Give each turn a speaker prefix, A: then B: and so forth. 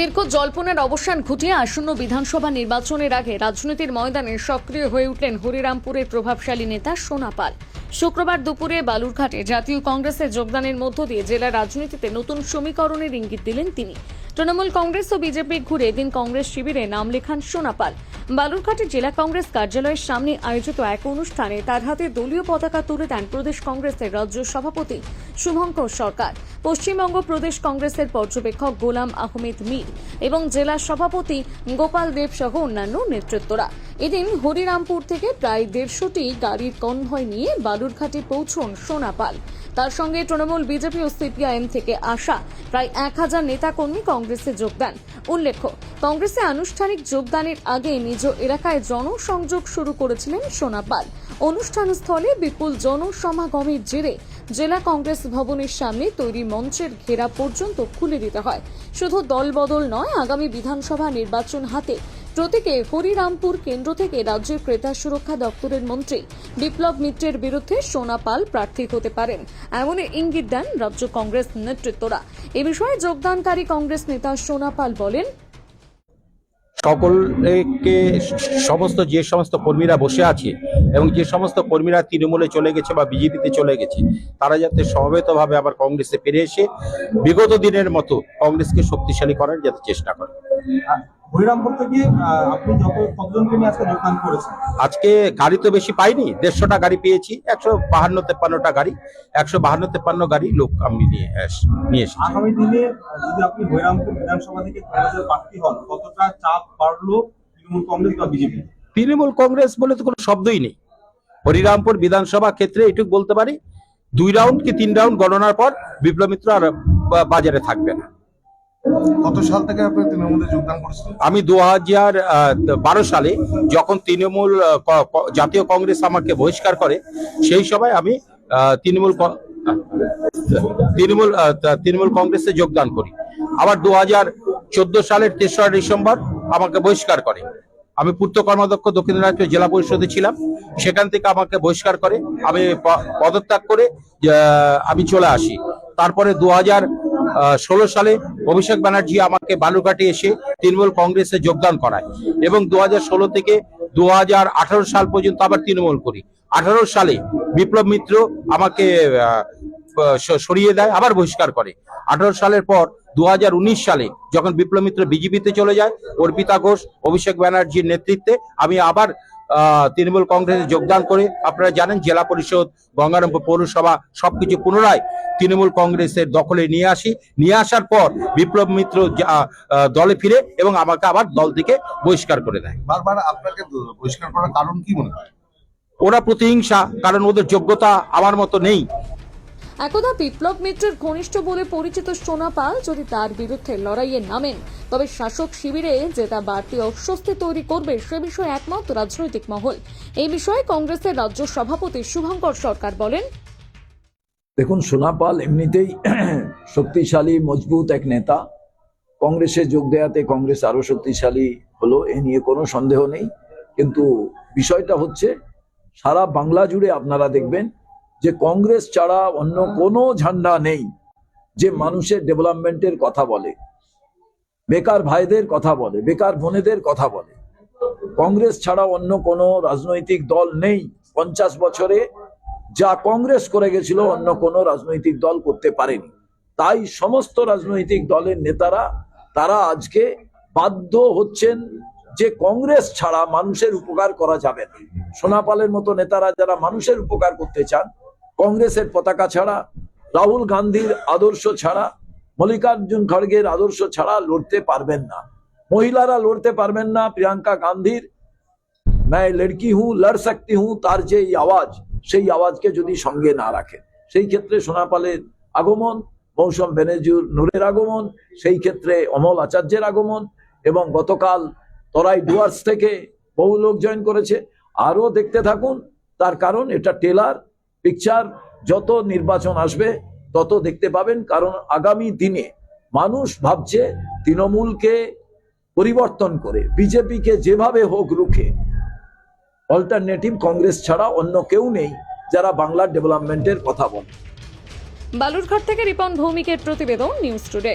A: দীর্ঘ জল্পনার অবসান ঘটিয়ে আসন্ন বিধানসভা নির্বাচনের আগে রাজনীতির ময়দানে সক্রিয় হয়ে উঠলেন হরিরামপুরের প্রভাবশালী নেতা সোনাপাল শুক্রবার দুপুরে বালুরঘাটে জাতীয় কংগ্রেসে যোগদানের মধ্য দিয়ে জেলা রাজনীতিতে নতুন সমীকরণের ইঙ্গিত দিলেন তিনি। তৃণমূল কংগ্রেস ও বিজেপি ঘুরে এদিন কংগ্রেস শিবিরে নাম লেখান সোনাপাল বালুরঘাটে জেলা কংগ্রেস কার্যালয়ের সামনে আয়োজিত এক অনুষ্ঠানে তার হাতে দলীয় পতাকা তুলে দেন প্রদেশ কংগ্রেসের রাজ্য সভাপতি শুভঙ্কর সরকার। পশ্চিমবঙ্গ প্রদেশ কংগ্রেসের পর্যবেক্ষক গোলাম আহমেদ মীর এবং জেলা সভাপতি গোপাল দেব সহ অন্যান্য নেতৃত্বরা। এদিন হরিরামপুর থেকে প্রায় দেড়শোটি গাড়ির কনভয় নিয়ে বালুরঘাটে পৌঁছন সোনাপাল তার সঙ্গে তৃণমূল, বিজেপি ও সিপিআইএম থেকে আসা প্রায় এক হাজার নেতাকর্মী কংগ্রেসে যোগদান উল্লেখ্য, কংগ্রেসে আনুষ্ঠানিক যোগদানের আগে নিজ এলাকায় জনসংযোগ শুরু করেছিলেন সোনাপাল অনুষ্ঠানস্থলে বিপুল জনসমাগমের জেরে জেলা কংগ্রেস ভবনের সামনে তৈরি মঞ্চের ঘেরা পর্যন্ত খুলে দিতে হয়। শুধু দলবদল নয়, আগামী বিধানসভা নির্বাচন হাতে প্রতীকে হরিরামপুর কেন্দ্র থেকে রাজ্যের ক্রেতা সুরক্ষা দপ্তরের মন্ত্রী বিপ্লব মিত্রের বিরুদ্ধে সোনা পাল প্রার্থী হতে পারেন। এমনই ইঙ্গিত দেন রাজ্য কংগ্রেস নেতৃত্বরা। এ বিষয়ে যোগদানকারী কংগ্রেস নেতা সোনা পাল বলেন
B: সকলকে সমস্ত যে সমস্ত কর্মীরা বসে আছে এবং যে সমস্ত কর্মীরা তৃণমূলে চলে গেছে বা বিজেপিতে চলে গেছে, তারা যাতে সমবেতভাবে আবার কংগ্রেসে ফিরে এসে বিগত দিনের মতো কংগ্রেসকে শক্তিশালী করার যাতে চেষ্টা করে।
C: হরিরামপুর থেকে আপনি যত কতজনকে নিয়ে আজকে যোগদান করেছেন?
B: আজকে গাড়ি তো বেশি পাইনি দেড়শোটা গাড়ি পেয়েছি একশো বাহান্ন তেপ্পান্নটা গাড়ি একশো বাহান্ন তেপ্পান্ন গাড়ি লোক আমি নিয়ে নিয়ে এসেছি।
C: আগামী দিনে যদি আপনি হরিরামপুর বিধানসভা থেকে কংগ্রেসের প্রার্থী হন কতটা চাপ বাড়লো তৃণমূল কংগ্রেস বা বিজেপি?
B: তৃণমূল কংগ্রেস বলে তো কোনো শব্দই নেই। হরিরামপুর বিধানসভা ক্ষেত্রে এটুকু বলতে পারি দুই রাউন্ড কি তিন রাউন্ড গণনার পর বিপ্লব মিত্র আর বাজারে থাকবে না।
D: কত সাল থেকে আপনি তৃণমূলে যোগদান
B: আমি দু হাজার বারো সালে যখন তৃণমূল জাতীয় কংগ্রেস আমাকে বহিষ্কার করে, সেই সময় আমি তৃণমূল তৃণমূল তৃণমূল কংগ্রেসে যোগদান করি। আবার দু হাজার চোদ্দ সালের তেসরা ডিসেম্বর আমাকে বহিষ্কার করে। আমি পূর্ত কর্মাধ্যক্ষ দক্ষিণ দিনাজপুর জেলা পরিষদে ছিলাম। সেখান থেকে আমাকে বহিষ্কার করে, আমি পদত্যাগ করে আমি চলে আসি। তারপরে দু হাজার ষোলো সালে অভিষেক ব্যানার্জি আমাকে বালুরঘাটে এসে তৃণমূল কংগ্রেসে যোগদান করায় এবং দু ষোলো থেকে দু হাজার আঠারো সাল পর্যন্ত আবার তৃণমূল করি। আঠারো সালে বিপ্লব মিত্র আমাকে সরিয়ে দেয়, আবার বহিষ্কার করে। আঠারো সালের পর দুহাজার উনিশ সালে যখন বিপ্লব মিত্র বিজেপিতে চলে যায়, অর্পিতা ঘোষ, অভিষেক ব্যানার্জির নেতৃত্বে আমি আবার তৃণমূল কংগ্রেসে যোগদান করে আপনারা জানেন জেলা পরিষদ গঙ্গারামপুর পৌরসভা সবকিছু পুনরায় তৃণমূল কংগ্রেসের দখলে নিয়ে আসি। নিয়ে আসার পর বিপ্লব মিত্র দলে ফিরে এবং আমাকে আবার দল থেকে বহিষ্কার করে দেয়।
D: বারবার আপনাকে বহিষ্কার করার কারণ কি মনে হয়?
B: ওরা প্রতিহিংসা কারণ ওদের যোগ্যতা আমার মতো নেই।
A: একদা বিপ্লব মিত্রের ঘনিষ্ঠ বলে পরিচিত সোনা পাল যদি তার বিরুদ্ধে লড়াইয়ে নামেন, তবে শাসক শিবিরে যে তা বাড়তি অস্বস্তি তৈরি করবে সে বিষয়ে একমত রাজনৈতিক মহল। এই বিষয়ে কংগ্রেসের রাজ্য সভাপতি শুভঙ্কর সরকার বলেন,
E: দেখুন সোনাপাল এমনিতেই শক্তিশালী, মজবুত এক নেতা। কংগ্রেসে যোগ দেওয়াতে কংগ্রেস আরও শক্তিশালী হলো, এ নিয়ে কোনো সন্দেহ নেই। কিন্তু বিষয়টা হচ্ছে, সারা বাংলা জুড়ে আপনারা দেখবেন যে কংগ্রেস ছাড়া অন্য কোনো ঝান্ডা নেই যে মানুষের ডেভেলপমেন্টের কথা বলে বেকার ভাইদের কথা বলে বেকার বোনেদের কথা বলে। কংগ্রেস ছাড়া অন্য কোনো রাজনৈতিক দল নেই। পঞ্চাশ বছরে যা কংগ্রেস করে গেছিল অন্য কোনো রাজনৈতিক দল করতে পারেনি। তাই সমস্ত রাজনৈতিক দলের নেতারা তারা আজকে বাধ্য হচ্ছেন যে কংগ্রেস ছাড়া মানুষের উপকার করা যাবে না। সোনাপালের মতো নেতারা যারা মানুষের উপকার করতে চান কংগ্রেসের পতাকা ছাড়া রাহুল গান্ধীর আদর্শ ছাড়া মল্লিকার্জুন খড়গের আদর্শ ছাড়া লড়তে পারবেন না মহিলারা লড়তে পারবেন না প্রিয়াঙ্কা গান্ধীর मैं लड़की हूं लड़ सकती हूं তার যে এই আওয়াজ সেই আওয়াজকে যদি সঙ্গে না রাখে সেই ক্ষেত্রে সোনাপালের আগমন মৌসুম বেনেজুর নূরের আগমন সেই ক্ষেত্রে অমল আচার্যের আগমন এবং গতকাল তরাই ডুয়ার্স থেকে বহু লোক জয়েন করেছে আরো দেখতে থাকুন তার কারণ এটা টেলার পিকচার যত নির্বাচন আসবে, তত দেখতে পাবেন, কারণ আগামী দিনে মানুষ ভাবছে তৃণমূলকে পরিবর্তন করে, বিজেপিকে যেভাবে হোক রুখে। অল্টারনেটিভ কংগ্রেস ছাড়া অন্য কেউ নেই যারা বাংলার ডেভেলপমেন্টের কথা বলে।
A: বালুরঘাট থেকে রিপন ভৌমিকের প্রতিবেদন নিউজ টুডে